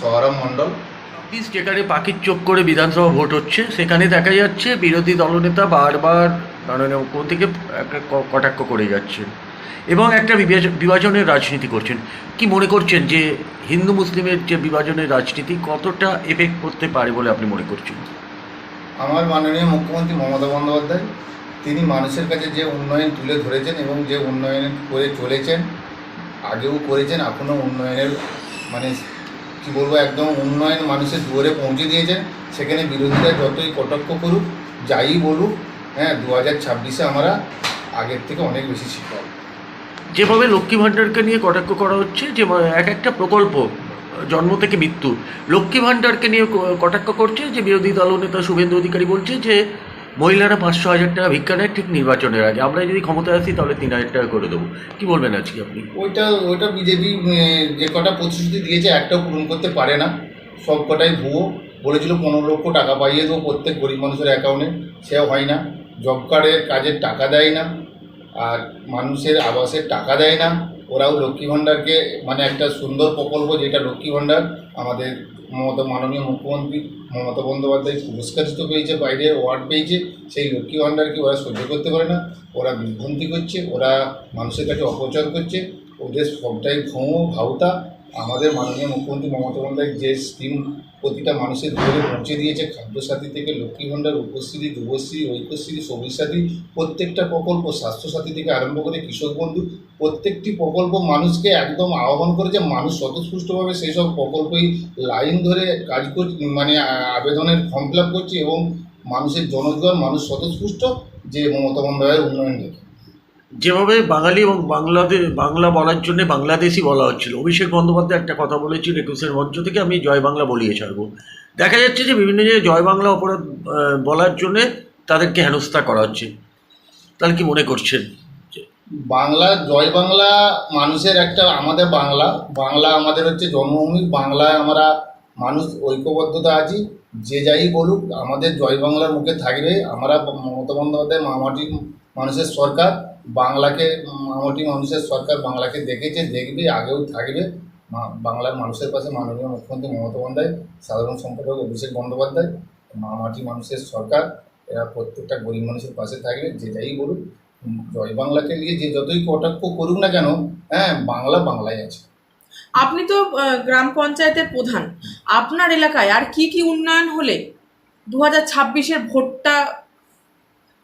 সহরাম মণ্ডল। ছাব্বিশ যেখানে পাখির চোখ করে বিধানসভা ভোট হচ্ছে সেখানে দেখা যাচ্ছে বিরোধী দলনেতা বারবার মাননীয় মুখ্যমন্ত্রীকে একটা কটাক্ষ করে যাচ্ছেন এবং একটা বিভাজ- বিভাজনের রাজনীতি করছেন। কি মনে করছেন যে হিন্দু মুসলিমের যে বিভাজনের রাজনীতি কতটা এফেক্ট করতে পারে বলে আপনি মনে করছেন? আমার মাননীয় মুখ্যমন্ত্রী মমতা বন্দ্যোপাধ্যায় তিনি মানুষের কাছে যে উন্নয়ন তুলে ধরেছেন এবং যে উন্নয়ন করে চলেছেন আগেও করেছেন এখনও উন্নয়নের মানে কি বলব, একদম উন্নয়ন মানুষের দুয়ারে পৌঁছে দিয়েছেন। সেখানে বিরোধীরা যতই কটাক্ষ করুক, যাই বলুক হ্যাঁ দু হাজার ছাব্বিশে আমরা আগের থেকে অনেক বেশি শিখব যেভাবে লক্ষ্মী ভাণ্ডারকে নিয়ে কটাক্ষ করা হচ্ছে, যে এক একটা প্রকল্প, জন্ম থেকে মৃত্যু, লক্ষ্মী ভাণ্ডারকে নিয়ে কটাক্ষ করছে, যে বিরোধী দলনেতা শুভেন্দু অধিকারী বলছে যে মহিলারা পাঁচশো হাজার টাকা ভিক্ষা নেয়, ঠিক নির্বাচনের আগে। আমরা যদি ক্ষমতায় আসি, তাহলে তিন হাজার টাকা করে দেবো। কি বলবেন আজকে আপনি? ওইটা ওইটা বিজেপি যে কটা প্রতিশ্রুতি দিয়েছে, একটাও পূরণ করতে পারে না। সব কটাই ভুয়ো। বলেছিল পনেরো লক্ষ টাকা পাইয়ে দেবো প্রত্যেক গরিব মানুষের অ্যাকাউন্টে। সেও হয় না। জব কার্ডের কাজের টাকা দেয় না। আর মানুষের আবাসের টাকা দেয় না। ওরাও লক্ষ্মী ভাণ্ডারকে মানে একটা সুন্দর প্রকল্প যেটা লক্ষ্মী ভাণ্ডার, আমাদের মমতা, মাননীয় মুখ্যমন্ত্রী মমতা বন্দ্যোপাধ্যায় পুরস্কারিত পেয়েছে, বাইরে অ্যাওয়ার্ড পেয়েছে, সেই লক্ষ্মী ভাণ্ডারকে ওরা সহ্য করতে পারে না। ওরা বিভ্রান্তি করছে, ওরা মানুষের কাছে অপচার করছে, ওদের সবটাই ভৌ, ভাওতা। আমাদের মাননীয় মুখ্যমন্ত্রী মমতা বন্দ্যোপাধ্যায় যে স্কিম প্রতিটা মানুষের ঘরে পৌঁছে দিয়েছে, খাদ্যসাথী থেকে লক্ষ্মী ভাণ্ডার, উপশ্রী যুবশ্রী ঐক্যশ্রী সবুজ সাথী প্রত্যেকটা প্রকল্প স্বাস্থ্যসাথী থেকে আরম্ভ করে কৃষক বন্ধু, প্রত্যেকটি প্রকল্প মানুষকে একদম আহ্বান করেছে, মানুষ স্বতঃস্ফূর্তভাবে সেই সব প্রকল্পই লাইন ধরে কাজ করছে মানে আবেদনের ফর্ম ফিল করছে এবং মানুষের জনগণ মানুষ স্বতঃস্ফূর্ত, যে মমতা বন্দ্যোপাধ্যায়ের উন্নয়ন দেখে। যেভাবে বাঙালি এবং বাংলাদেশ বাংলা বলার জন্য বাংলাদেশি বলা হচ্ছিল। অভিষেক বন্দ্যোপাধ্যায় একটা কথা বলেছিল একুশের মঞ্চ থেকে, আমি জয় বাংলা বলিয়ে ছাড়বো। দেখা যাচ্ছে যে বিভিন্ন জায়গায় জয় বাংলা অপরাধ বলার জন্যে তাদেরকে হেনস্থা করা হচ্ছে। তাহলে কি মনে করছেন? বাংলা, জয় বাংলা মানুষের একটা, আমাদের বাংলা। বাংলা আমাদের হচ্ছে জন্মভূমি। বাংলায় আমরা মানুষ ঐক্যবদ্ধতা আছি। যে যাই বলুক, আমাদের জয় বাংলার মুখে থাকবে। আমরা মমতা বন্দ্যোপাধ্যায় মামাটি মানুষের সরকার, বাংলাকে, মামাটি মানুষের সরকার বাংলাকে দেখেছে, দেখবে, আগেও থাকবে। বাংলার মানুষের পাশে মাননীয় মুখ্যমন্ত্রী মমতা বন্দ্যোপাধ্যায়, সাধারণ সম্পাদক অভিষেক বন্দ্যোপাধ্যায়, মামাটি মানুষের সরকার, এরা প্রত্যেকটা গরিব মানুষের পাশে থাকবে, যে যাই বলুক। জয় বাংলাকে নিয়ে যে যতই কটাক্ষ করুক না কেন হ্যাঁ বাংলা বাংলায় আছে। আপনি তো গ্রাম পঞ্চায়েতের প্রধান। আপনার এলাকায় আর কি কি উন্নয়ন হলে দু হাজার ছাব্বিশের ভোটটা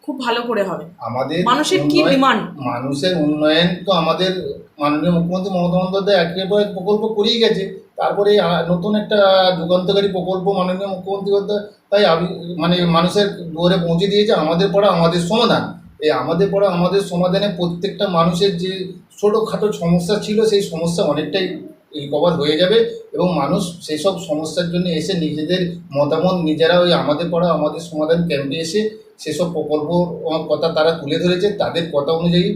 খুব ভালো করে হবে? আমাদের মানুষের কি ডিমান্ড? মানুষের উন্নয়ন তো আমাদের মাননীয় মুখ্যমন্ত্রী মমতা বন্দ্যোপাধ্যায় একের পর এক প্রকল্প করেই গেছে। তারপরে নতুন একটা যুগান্তকারী প্রকল্প মাননীয় মুখ্যমন্ত্রী তাই আমি মানে মানুষের দুয়ারে পৌঁছে দিয়েছে। আমাদের পড়া আমাদের সমাধান। এই আমাদের পড়া আমাদের সমাধানে প্রত্যেকটা মানুষের যে ছোটোখাটো সমস্যা ছিল সেই সমস্যা অনেকটাই রিকভার হয়ে যাবে এবং মানুষ সেই সব সমস্যার জন্য এসে নিজেদের মতামত নিজেরা ওই আমাদের পড়া, আমাদের সমাধান ক্যাম্পে এসে সেসব প্রকল্প কথা তারা তুলে ধরেছে। তাদের কথা অনুযায়ী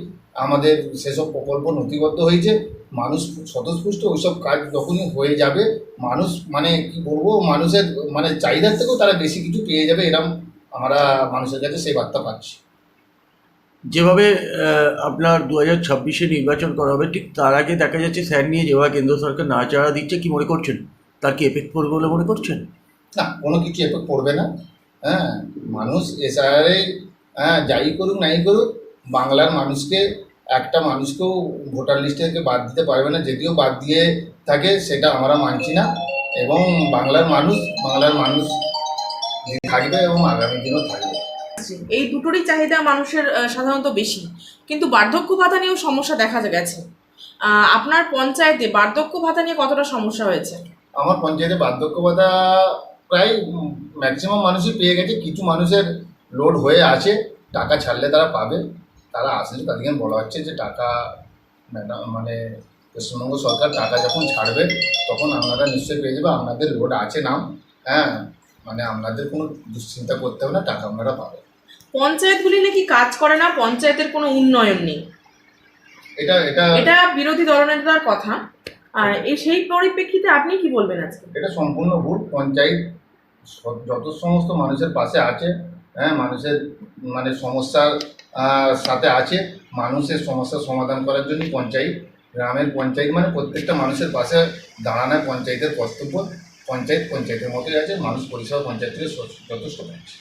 আমাদের সেসব প্রকল্প নথিবদ্ধ হয়েছে। মানুষ স্বতঃস্ফূর্ত ওইসব কাজ যখনই হয়ে যাবে, মানুষ মানে কি বলব, মানুষের মানে চাহিদার থেকেও তারা বেশি কিছু পেয়ে যাবে এরম আমরা মানুষের কাছে সেই বার্তা পাচ্ছি। যেভাবে আপনার দু হাজার ছাব্বিশে নির্বাচন করা হবে, ঠিক তার আগে দেখা যাচ্ছে স্যার নিয়ে যেভাবে কেন্দ্র সরকার নাচাড়া দিচ্ছে, কি মনে করছেন? তার কি এফেক্ট পড়বে বলে মনে করছেন? না, কোনো কিছু এফেক্ট পড়বে না। হ্যাঁ মানুষ এসআরে হ্যাঁ যাই করুক, নাই করুক, বাংলার মানুষকে, একটা মানুষকেও ভোটার লিস্ট থেকে বাদ দিতে পারবে না। যদিও বাদ দিয়ে থাকে, সেটা আমরা মানছি না। এবং বাংলার মানুষ বাংলার মানুষ থাকবে এবং আগামী দিনও থাকবে। এই দুটোরই চাহিদা মানুষের সাধারণত বেশি। কিন্তু বার্ধক্য ভাতা নিয়েও সমস্যা দেখা গেছে। আপনার পঞ্চায়েতে বার্ধক্য ভাতা নিয়ে কতটা সমস্যা হয়েছে? আমার পঞ্চায়েতে বার্ধক্য ভাতা প্রায় ম্যাক্সিমাম মানুষই পেয়ে গেছে। কিছু মানুষের লোড হয়ে আছে। টাকা ছাড়লে তারা পাবে। তারা আসলে তাদেরকে বলা হচ্ছে যে টাকা মানে পশ্চিমবঙ্গ সরকার টাকা যখন ছাড়বে, তখন আপনারা নিশ্চয়ই পেয়ে যাবে। আপনাদের লোড আছে নাম। হ্যাঁ মানে আপনাদের কোনো দুশ্চিন্তা করতে হবে না। টাকা আপনারা পাবেন। পঞ্চায়েতগুলি নাকি কাজ করে না পঞ্চায়েতের কোনো উন্নয়ন নেই। এটা এটা এটা বিরোধী দলনেতার কথা। আর এই সেই পরিপ্রেক্ষিতে আপনি কি বলবেন আজকে? এটা সম্পূর্ণ ভুল। পঞ্চায়েত যত সমস্ত মানুষের পাশে আছে হ্যাঁ মানুষের মানে সমস্যার সাথে আছে মানুষের সমস্যার সমাধান করার জন্য পঞ্চায়েত গ্রামের পঞ্চায়েত মানে প্রত্যেকটা মানুষের পাশে দাঁড়ানো পঞ্চায়েতের কর্তব্য। পঞ্চায়েত পঞ্চায়েতের মতোই আছে মানুষ পরিষেবা পঞ্চায়েত থেকে যথেষ্ট পাচ্ছে।